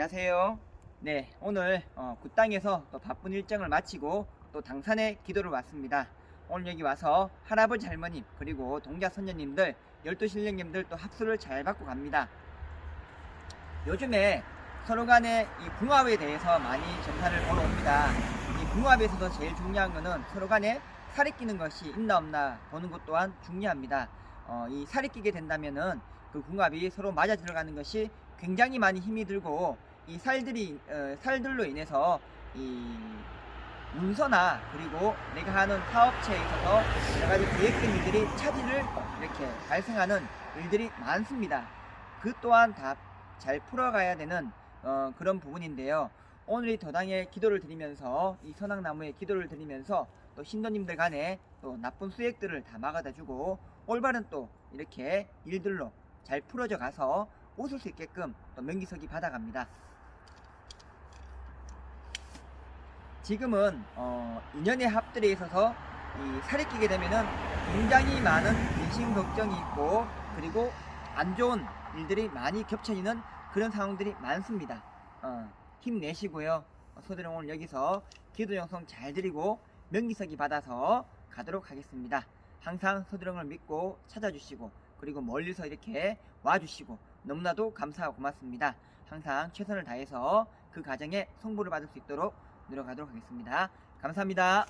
안녕하세요. 네, 오늘 어, 굿땅에서 또 바쁜 일정을 마치고 또 당산에 기도를 왔습니다. 오늘 여기 와서 할아버지 할머님 그리고 동자 선녀님들 열두 신령님들 또 합수를 잘 받고 갑니다. 요즘에 서로 간의 이 궁합에 대해서 많이 점사를 보러 옵니다. 이 궁합에서도 제일 중요한 거는 서로 간에 살이 끼는 것이 있나 없나 보는 것 또한 중요합니다. 어, 이 살이 끼게 된다면은 그 궁합이 서로 맞아 들어가는 것이 굉장히 많이 힘이 들고 이 살들이 어, 살들로 인해서 이 문서나 그리고 내가 하는 사업체에 있어서 여러 가지 계획된 일들이 차질을 이렇게 발생하는 일들이 많습니다. 그 또한 다 잘 풀어가야 되는 어, 그런 부분인데요. 오늘 이 도당에 기도를 드리면서 이 선악나무에 기도를 드리면서 또 신도님들 간에 또 나쁜 수액들을 다 막아다 주고 올바른 또 이렇게 일들로 잘 풀어져 가서 웃을 수 있게끔 또 명기석이 받아갑니다. 지금은 어, 인연의 합들에 있어서 이 살이 끼게 되면은 굉장히 많은 근심 걱정이 있고 그리고 안 좋은 일들이 많이 겹쳐지는 그런 상황들이 많습니다. 어, 힘내시고요. 어, 소들은 오늘 여기서 기도 영성 잘 드리고 명기석이 받아서 가도록 하겠습니다. 항상 소드령을 믿고 찾아주시고 그리고 멀리서 이렇게 와주시고 너무나도 감사하고 고맙습니다. 항상 최선을 다해서 그 과정에 성부를 받을 수 있도록 노력하도록 하겠습니다. 감사합니다.